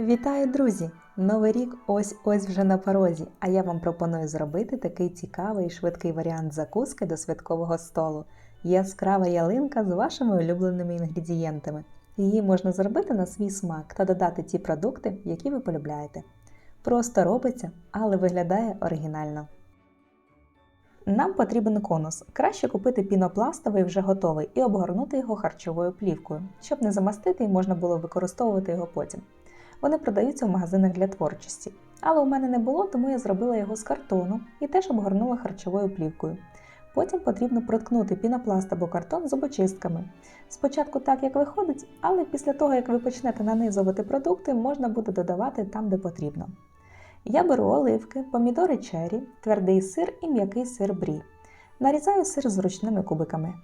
Вітаю, друзі! Новий рік ось ось вже на порозі, а я вам пропоную зробити такий цікавий і швидкий варіант закуски до святкового столу. Яскрава ялинка з вашими улюбленими інгредієнтами. Її можна зробити на свій смак та додати ті продукти, які ви полюбляєте. Просто робиться, але виглядає оригінально. Нам потрібен конус. Краще купити пінопластовий вже готовий і обгорнути його харчовою плівкою, щоб не замастити і можна було використовувати його потім. Вони продаються в магазинах для творчості. Але у мене не було, тому я зробила його з картону і теж обгорнула харчовою плівкою. Потім потрібно проткнути пінопласт або картон зубочистками. Спочатку так, як виходить, але після того, як ви почнете нанизувати продукти, можна буде додавати там, де потрібно. Я беру оливки, помідори чері, твердий сир і м'який сир брі. Нарізаю сир зручними кубиками.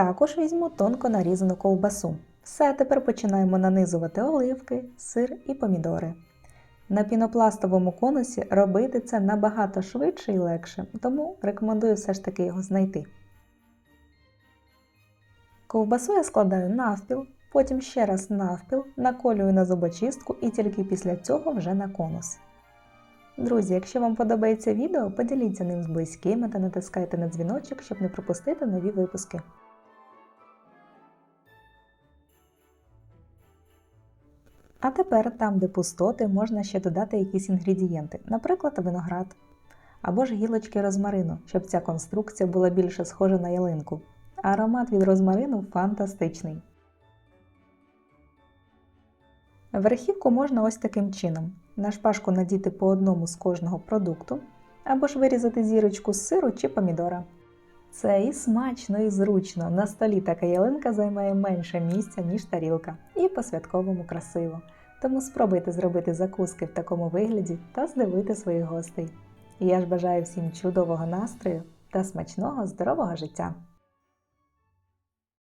Також візьму тонко нарізану ковбасу. Все, тепер починаємо нанизувати оливки, сир і помідори. На пінопластовому конусі робити це набагато швидше і легше, тому рекомендую все ж таки його знайти. Ковбасу я складаю навпіл, потім ще раз навпіл, наколюю на зубочистку і тільки після цього вже на конус. Друзі, якщо вам подобається відео, поділіться ним з близькими та натискайте на дзвіночок, щоб не пропустити нові випуски. А тепер там, де пустоти, можна ще додати якісь інгредієнти, наприклад, виноград або ж гілочки розмарину, щоб ця конструкція була більше схожа на ялинку. Аромат від розмарину фантастичний. Верхівку можна ось таким чином: на шпажку надіти по одному з кожного продукту, або ж вирізати зірочку з сиру чи помідора. Це і смачно, і зручно. На столі така ялинка займає менше місця, ніж тарілка, і по-святковому красиво. Тому спробуйте зробити закуски в такому вигляді та здивуйте своїх гостей. І я ж бажаю всім чудового настрою та смачного здорового життя!